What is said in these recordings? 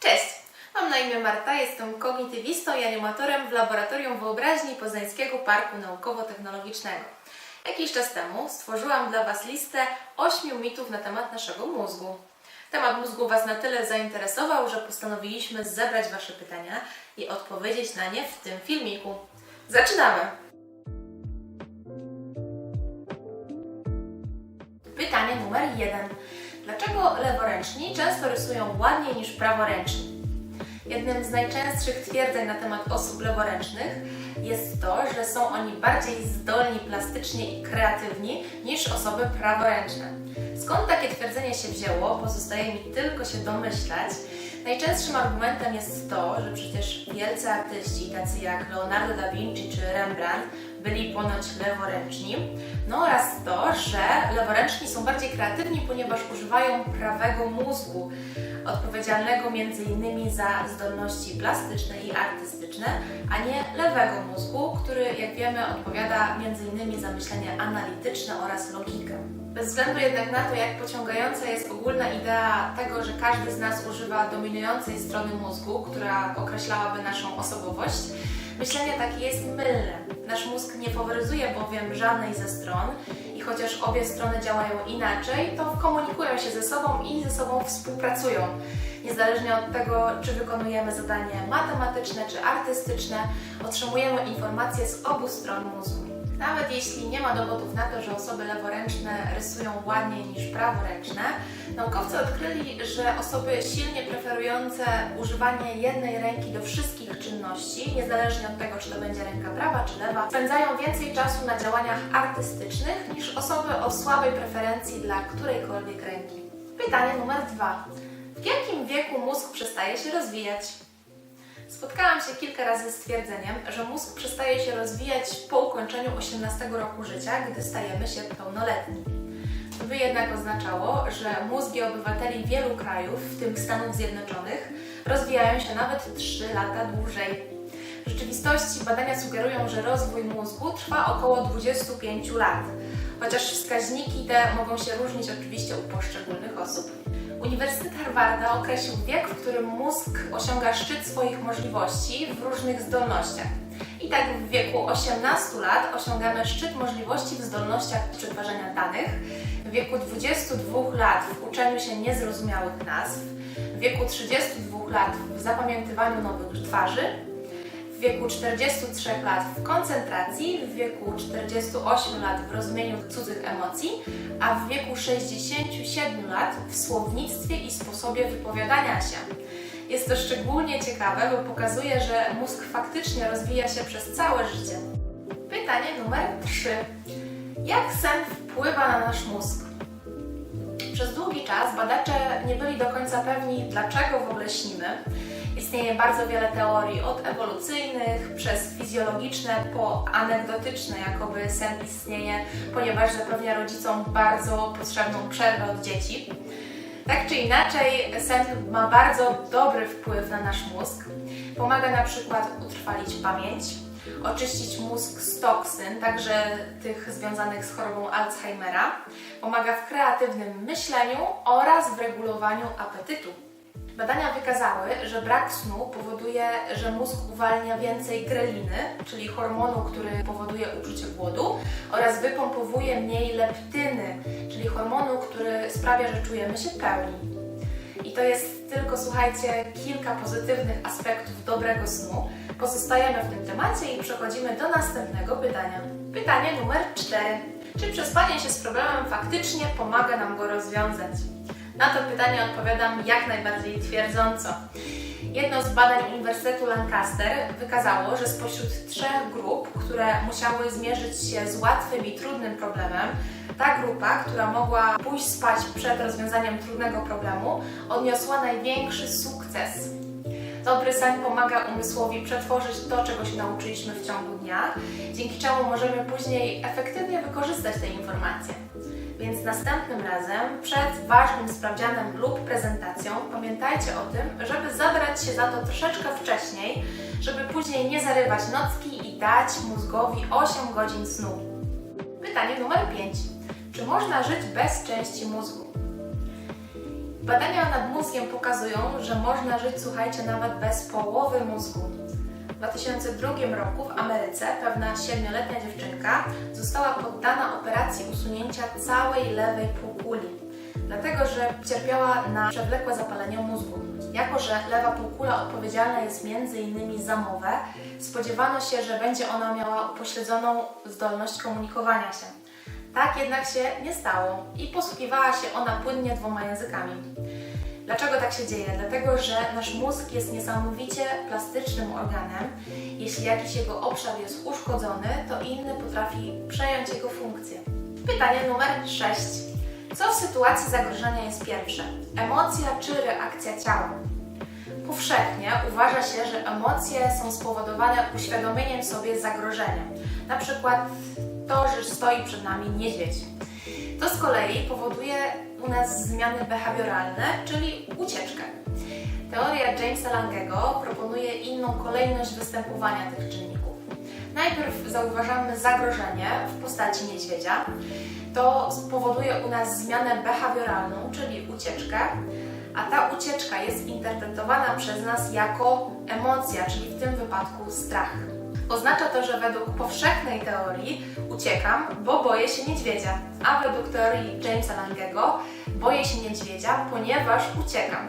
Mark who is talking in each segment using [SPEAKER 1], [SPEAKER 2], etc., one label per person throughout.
[SPEAKER 1] Cześć! Mam na imię Marta, jestem kognitywistą i animatorem w Laboratorium Wyobraźni Poznańskiego Parku Naukowo-Technologicznego. Jakiś czas temu stworzyłam dla Was listę 8 mitów na temat naszego mózgu. Temat mózgu Was na tyle zainteresował, że postanowiliśmy zebrać Wasze pytania i odpowiedzieć na nie w tym filmiku. Zaczynamy! Pytanie numer jeden. Dlaczego leworęczni często rysują ładniej niż praworęczni? Jednym z najczęstszych twierdzeń na temat osób leworęcznych jest to, że są oni bardziej zdolni plastycznie i kreatywni niż osoby praworęczne. Skąd takie twierdzenie się wzięło, pozostaje mi tylko się domyślać. Najczęstszym argumentem jest to, że przecież wielcy artyści, tacy jak Leonardo da Vinci czy Rembrandt, byli ponoć leworęczni. No oraz to, że leworęczni są bardziej kreatywni, ponieważ używają prawego mózgu, odpowiedzialnego m.in. za zdolności plastyczne i artystyczne, a nie lewego mózgu, który, jak wiemy, odpowiada m.in. za myślenie analityczne oraz logikę. Bez względu jednak na to, jak pociągająca jest ogólna idea tego, że każdy z nas używa dominującej strony mózgu, która określałaby naszą osobowość, myślenie takie jest mylne. Nasz mózg nie faworyzuje bowiem żadnej ze stron i chociaż obie strony działają inaczej, to komunikują się ze sobą i ze sobą współpracują. Niezależnie od tego, czy wykonujemy zadanie matematyczne czy artystyczne, otrzymujemy informacje z obu stron mózgu. Nawet jeśli nie ma dowodów na to, że osoby leworęczne rysują ładniej niż praworęczne, naukowcy odkryli, że osoby silnie preferujące używanie jednej ręki do wszystkich czynności, niezależnie od tego, czy to będzie ręka prawa czy lewa, spędzają więcej czasu na działaniach artystycznych niż osoby o słabej preferencji dla którejkolwiek ręki. Pytanie numer dwa. W jakim wieku mózg przestaje się rozwijać? Spotkałam się kilka razy z twierdzeniem, że mózg przestaje się rozwijać po ukończeniu 18 roku życia, gdy stajemy się pełnoletni. To by jednak oznaczało, że mózgi obywateli wielu krajów, w tym Stanów Zjednoczonych, rozwijają się nawet 3 lata dłużej. W rzeczywistości badania sugerują, że rozwój mózgu trwa około 25 lat, chociaż wskaźniki te mogą się różnić oczywiście u poszczególnych osób. Uniwersytet Harvarda określił wiek, w którym mózg osiąga szczyt swoich możliwości w różnych zdolnościach. I tak w wieku 18 lat osiągamy szczyt możliwości w zdolnościach przetwarzania danych, w wieku 22 lat w uczeniu się niezrozumiałych nazw, w wieku 32 lat w zapamiętywaniu nowych twarzy, w wieku 43 lat w koncentracji, w wieku 48 lat w rozumieniu cudzych emocji, a w wieku 67 lat w słownictwie i sposobie wypowiadania się. Jest to szczególnie ciekawe, bo pokazuje, że mózg faktycznie rozwija się przez całe życie. Pytanie numer 3. Jak sen wpływa na nasz mózg? Przez długi czas badacze nie byli do końca pewni, dlaczego w ogóle śnimy. Istnieje bardzo wiele teorii, od ewolucyjnych przez fizjologiczne po anegdotyczne, jakoby sen istnieje, ponieważ zapewnia rodzicom bardzo potrzebną przerwę od dzieci. Tak czy inaczej, sen ma bardzo dobry wpływ na nasz mózg. Pomaga na przykład utrwalić pamięć, oczyścić mózg z toksyn, także tych związanych z chorobą Alzheimera. Pomaga w kreatywnym myśleniu oraz w regulowaniu apetytu. Badania wykazały, że brak snu powoduje, że mózg uwalnia więcej greliny, czyli hormonu, który powoduje uczucie głodu, oraz wypompowuje mniej leptyny, czyli hormonu, który sprawia, że czujemy się pełni. I to jest tylko, słuchajcie, kilka pozytywnych aspektów dobrego snu. Pozostajemy w tym temacie i przechodzimy do następnego pytania. Pytanie numer 4. Czy przespanie się z problemem faktycznie pomaga nam go rozwiązać? Na to pytanie odpowiadam jak najbardziej twierdząco. Jedno z badań Uniwersytetu Lancaster wykazało, że spośród trzech grup, które musiały zmierzyć się z łatwym i trudnym problemem, ta grupa, która mogła pójść spać przed rozwiązaniem trudnego problemu, odniosła największy sukces. Dobry sen pomaga umysłowi przetworzyć to, czego się nauczyliśmy w ciągu dnia, dzięki czemu możemy później efektywnie wykorzystać te informacje. Więc następnym razem, przed ważnym sprawdzianem lub prezentacją, pamiętajcie o tym, żeby zabrać się za to troszeczkę wcześniej, żeby później nie zarywać nocki i dać mózgowi 8 godzin snu. Pytanie numer 5. Czy można żyć bez części mózgu? Badania nad mózgiem pokazują, że można żyć, słuchajcie, nawet bez połowy mózgu. W 2002 roku w Ameryce pewna siedmioletnia dziewczynka została poddana operacji usunięcia całej lewej półkuli, dlatego że cierpiała na przewlekłe zapalenie mózgu. Jako, że lewa półkula odpowiedzialna jest m.in. za mowę, spodziewano się, że będzie ona miała upośledzoną zdolność komunikowania się. Tak jednak się nie stało i posługiwała się ona płynnie dwoma językami. Dlaczego tak się dzieje? Dlatego, że nasz mózg jest niesamowicie plastycznym organem. Jeśli jakiś jego obszar jest uszkodzony, to inny potrafi przejąć jego funkcję. Pytanie numer 6. Co w sytuacji zagrożenia jest pierwsze? Emocja czy reakcja ciała? Powszechnie uważa się, że emocje są spowodowane uświadomieniem sobie zagrożenia. Na przykład to, że stoi przed nami niedźwiedź. To z kolei powoduje u nas zmiany behawioralne, czyli ucieczkę. Teoria Jamesa Langego proponuje inną kolejność występowania tych czynników. Najpierw zauważamy zagrożenie w postaci niedźwiedzia. To spowoduje u nas zmianę behawioralną, czyli ucieczkę, a ta ucieczka jest interpretowana przez nas jako emocja, czyli w tym wypadku strach. Oznacza to, że według powszechnej teorii uciekam, bo boję się niedźwiedzia, a według teorii Jamesa Langego boję się niedźwiedzia, ponieważ uciekam.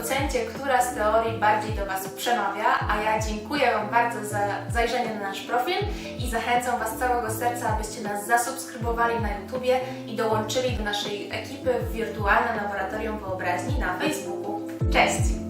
[SPEAKER 1] Ocencie, która z teorii bardziej do Was przemawia, a ja dziękuję Wam bardzo za zajrzenie na nasz profil i zachęcam Was z całego serca, abyście nas zasubskrybowali na YouTubie i dołączyli do naszej ekipy w wirtualne laboratorium wyobraźni na Facebooku. Cześć!